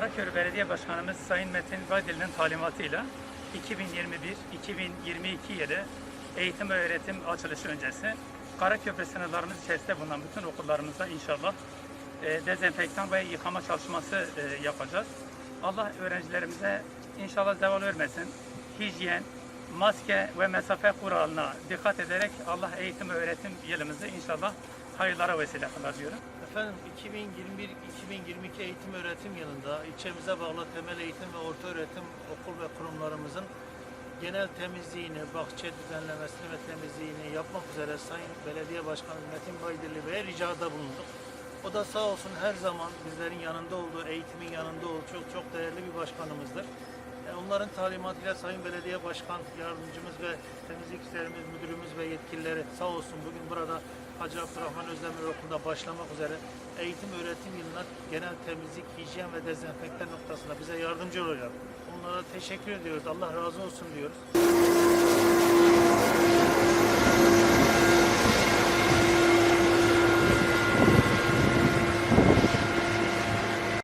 Karaköy Belediye Başkanımız Sayın Metin Baydil'in talimatıyla 2021-2022 yılı eğitim ve öğretim açılışı öncesi Karaköprü sınırlarımız içerisinde bulunan bütün okullarımızda inşallah e, dezenfektan ve yıkama çalışması e, yapacağız. Allah öğrencilerimize inşallah zeval vermesin. Hijyen, maske ve mesafe kuralına dikkat ederek Allah eğitim ve öğretim yılımızı inşallah hayırlara vesile kılar diyorum. Efendim 2021-2022 eğitim öğretim yılında ilçemize bağlı temel eğitim ve orta öğretim okul ve kurumlarımızın genel temizliğini, bahçe düzenlemesini ve temizliğini yapmak üzere Sayın Belediye Başkanı Metin Baydırlı Bey'e ricada bulunduk. O da sağ olsun her zaman bizlerin yanında olduğu, eğitimin yanında olduğu çok çok değerli bir başkanımızdır. E, Onların talimatıyla Sayın Belediye Başkan Yardımcımız ve Temizlik İşlerimiz Müdürümüz ve yetkilileri sağ olsun bugün burada Hacı Abdurrahman Özdemir Okulu'nda başlamak üzere eğitim öğretim yılına genel temizlik, hijyen ve dezenfektan noktasında bize yardımcı oluyorlar. Onlara teşekkür ediyoruz. Allah razı olsun diyoruz.